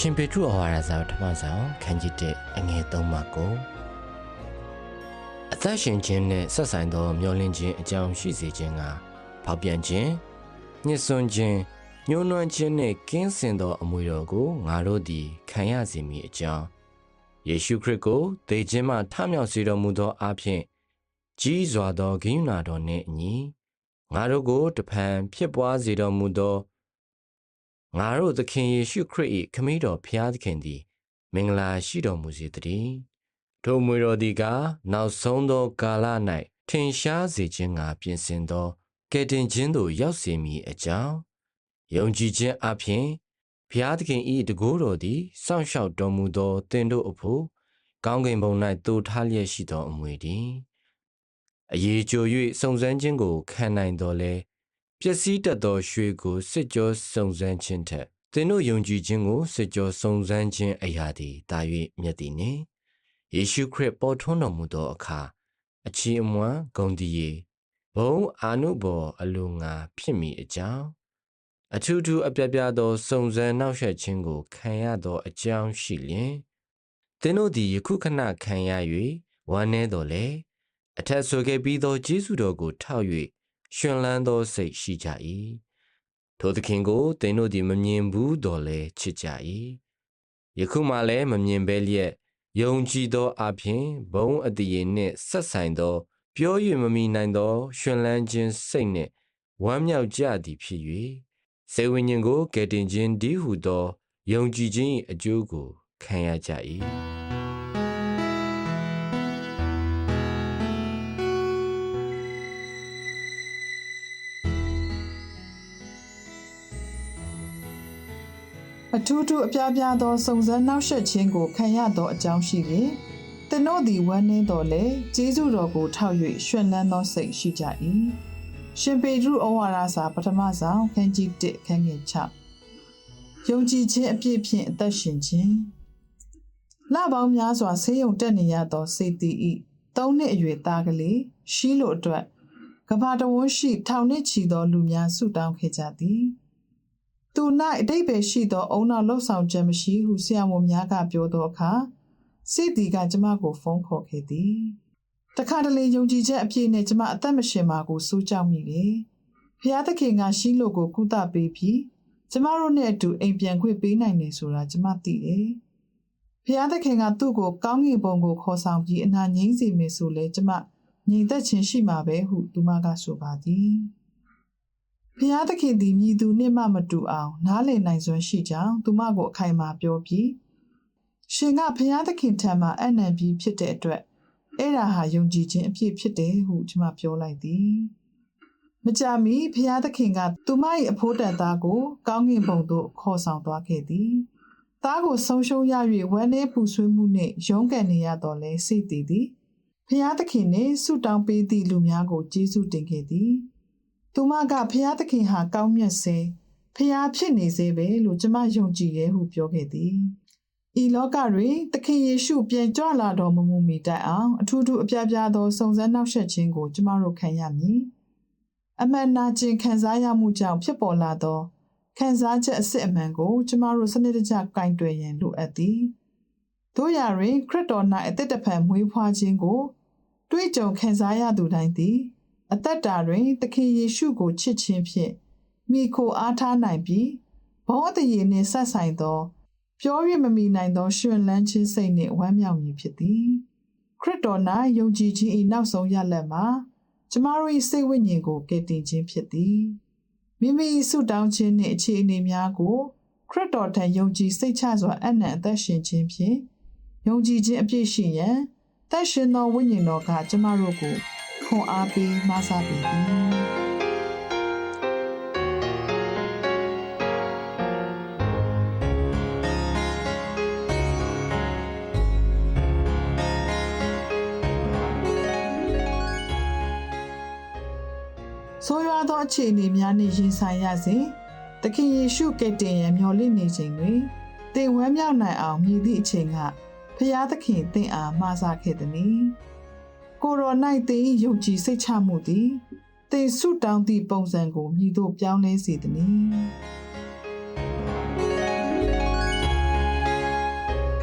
ရှင်ပေထရုအဟောရာစာပထမဆောင်ခန်းကြီးတဲ့အငယ်3မှာကိုအသက်ရှင်ခြင်းနဲ့ဆက်ဆိုင်သောမျောလင်းခြင်းအကြောင်းရှိစေခြင်းကဖောက်ပြန်ခြင်းညှစ်စွန်းခြင်းညှိုးနွမ်းခြင်းနဲ့ကင်းစင်သောအမွေတော်ကိုငါတို့သည်ခံရစေမည်အကြောင်းယေရှုခရစ်ကိုသေခြင်းမှထမြောက်စေတော်မူသောအဖြစ်ကြီးစွာသောဂိမ်းနာတော်နှင့်အညီငါတို့ကိုတဖန်ဖြစ်ပွားစေတော်မူသော ငါတို့သခင်ယေရှုခရစ်၏ခမည်းတော်ဖျားသခင်သည် မင်္ဂလာရှိတော်မူစေတည်းထိုမွေတော်သည်ကနောက်ဆုံးသောကာလ၌ထင်ရှားစေခြင်းငါပြင်ဆင်သောကယ်တင်ခြင်းသို့ရောက်စေမည်အကြောင်းယုံကြည်ခြင်းအပြင်ဖျားသခင်၏တကိုးတော်သည်စောင့်ရှောက်တော်မူသောသင်တို့အဖို့ကောင်းကင်ဘုံ၌တူထားလျက်ရှိသောအမွေတည်းအရေးကြို၍စုံစမ်းခြင်းကိုခံနိုင်တော်လဲ ပျက်စီးတတ်သောရွှေကိုစစ်ကြောစုံစမ်းခြင်းထက်သင်တို့ယုံကြည်ခြင်းကိုစစ်ကြောစုံစမ်းခြင်းအရာသည်တာ၍မြတ်သည်နှင့်ယေရှုခရစ်ပေါ်ထွန်းတော်မူသောအခါအချီးအမွမ်းဂုဏ်တည်ရေဘုံအာနုဘော်အလိုငါဖြစ်မိအကြောင်းအထူးထူးအပြပြသောစုံစမ်းနောက်ဆက်ခြင်းကိုခံရသောအကြောင်းရှိလျင်သင်တို့သည်ယခုခဏခံရ၍ဝမ်းနည်းတော်လေအထက်ဆိုခဲ့ပြီးသောယေရှုတော်ကိုထောက်၍ ရှင်လန်းသောစိတ်ရှိကြ၏ထိုသခင်ကိုသင်တို့သည်မမြင်ဘူးတော်လဲချစ်ကြ၏ယခုမှလည်းမမြင်ဘဲလျက်ယုံကြည်သောအပြင်ဘုံအတည်နှင့်ဆက်ဆိုင်သော ပြော၍မမိနိုင်သော ရှင်လန်းခြင်းစိတ်နှင့်ဝမ်းမြောက်ကြသည်ဖြစ်၍စေဝိညာဉ်ကိုကယ်တင်ခြင်းဒီဟုသောယုံကြည်ခြင်း၏အကျိုးကိုခံရကြ၏။ အထူးထူးအပြားပြားသောစုံစမ်းနောက်ဆက်ခြင်းကိုခံရသောအကြောင်းရှိ၍သင်တို့သည်ဝမ်းနည်းတော်လေကျေးဇူးတော်ကိုထောက်၍ရှင်လန်းသောစိတ်ရှိကြ၏ရှင်ပေတရုဩဝါဒစာပထမဆောင်ခန်းကြီး1ခန်းငယ်6ယုံကြည်ခြင်းအပြည့်ဖြင့်အသက်ရှင်ခြင်းလပေါင်းများစွာဆေးရုံတက်နေရသောစေတီဤသုံးနှစ်အရွယ်သားကလေးရှိလို့အတွက်ကဘာတဝန်းရှိထောင်နှစ်ချီသောလူများဆုတောင်းခဲ့ကြသည်။ သူ၌အတိတ်ပဲရှိသောအုံနောက်လှုပ်ဆောင်ချက်မရှိဟုဆရာဝန်များကပြောသောအခါစိတ်ဒီကကျမကိုဖုန်းခေါ်ခဲ့သည်တခါတလေယုံကြည်ချက်အပြည့်နဲ့ကျမအသက်မရှင်ပါကိုစိုးကြောက်မိတယ်ဖျားသခင်ကရှိလို့ကိုကုသပေးပြီးကျမတို့နဲ့အတူအိမ်ပြန်ခွင့်ပေးနိုင်တယ်ဆိုတာကျမသိတယ်ဖျားသခင်ကသူ့ကိုကောင်းကင်ဘုံကိုခေါ်ဆောင်ပြီးအနာငြိမ်းစေမယ်ဆိုလဲကျမငြိမ်သက်ခြင်းရှိမှာပဲဟုသူမကဆိုပါသည် ဖျားသခင်သည်မြည်သူနှင့်မှမတူအောင် နားလည်နိုင်စွမ်းရှိကြောင်းသူမကိုအခိုင်အမာပြောပြီးရှင်ကဖျားသခင်ထံမှအနံပြီးဖြစ်တဲ့အတွက်အဲ့ဒါဟာယုံကြည်ခြင်းအပြည့်ဖြစ်တယ်ဟုကျွန်မပြောလိုက်သည်မကြမီဖျားသခင်ကသူမ၏အဖိုးတန်သားကို ကောင်းကင်ဘုံသို့ခေါ်ဆောင်သွားခဲ့သည်သားကိုဆုံးရှုံးရ၍ဝမ်းနည်းပူဆွေးမှုနှင့်ရုန်းကန်နေရတော့လဲစိတ်တည်သည်ဖျားသခင်နှင့်ဆုတောင်းပေးသည့်လူများကိုကျေးဇူးတင်ခဲ့သည် သူမကဖျားသခင်ဟာကောင်းမြတ်စေဖျားဖြစ်နေစေပဲလို့ကျမယုံကြည်တယ်ဟုပြောခဲ့သည်ဤလောကတွင်သခင်ယေရှုပြန်ကြွလာတော်မမူမီတိုင်အောင်အထူးထူးအပြားပြားသောစုံစမ်းနောက်ဆက်ခြင်းကိုကျမတို့ခံရမည်အမှန်နာကျင်ခံစားရမှုကြောင့်ဖြစ်ပေါ်လာသောခံစားချက်အစစ်အမှန်ကိုကျမတို့စနစ်တကျကင်တွယ်ရန်လိုအပ်သည်တို့ရာတွင်ခရစ်တော်၌အသက်တဖန်မွေးဖွားခြင်းကို တွေ့ကြုံခံစားရသူတိုင်းသည် အသက်တာတွင်သခင်ယေရှုကိုချစ်ခြင်းဖြင့်မိခိုအားထားနိုင်ပြီးဘောအတရေနှင့်ဆက်ဆိုင်သော ပြော၍မမီနိုင်သောရှင်လန်းခြင်းစိတ်နှင့်ဝမ်းမြောက်မည်ဖြစ်သည်ခရစ်တော်၌ယုံကြည်ခြင်း၏နောက်ဆုံးရလဒ်မှာကျမတို့၏စိတ်ဝိညာဉ်ကိုကယ်တင်ခြင်းဖြစ်သည်မိမိ၏ဆုတောင်းခြင်းနှင့်အခြေအနေများကိုခရစ်တော်ထံယုံကြည်စိတ်ချစွာအနံ့အသက်ရှင်ခြင်းဖြင့်ယုံကြည်ခြင်းအပြည့်ရှိရန်သက်ရှင်သောဝိညာဉ်တော်ကကျမတို့ကို ခွန်အားပေးမဆပေသည်ဆိုရသောအခြေအနေများနှင့်ရင်ဆိုင်ရစဉ်သခင်ယေရှုကတင်ရမျော်လင့်နေခြင်းတွင်တင်ဝမ်းမြောက်နိုင်အောင်မြည်သည့်အချိန်ကဖျားသခင်တင့်အားမှားဆခဲ့သည်။ ကိုရိုနိုင်တင်ယုံကြည်စိတ်ချမှုသည်တင်ဆုတောင်းသည့်ပုံစံကိုမြည်သို့ပြောင်းလဲစေသည်။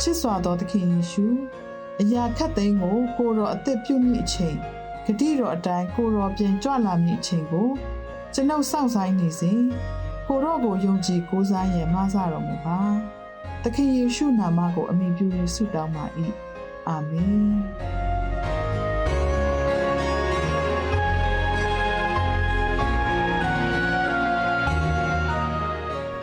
ချစ်စွာသောသခင်ယေရှုအရာခတ်သိမ်းကိုကိုရောအသက်ပြုမိအချိန်ဂတိတော်အတိုင်းကိုရောပြန်ကြွလာမည့်အချိန်ကိုကျွန်ုပ်စောင့်ဆိုင်နေစဉ်ကိုရောကိုယုံကြည်ကိုးစားရန်မဆတော်မူပါသခင်ယေရှုနာမကိုအမိပြု၍ဆုတောင်းပါ၏အာမင်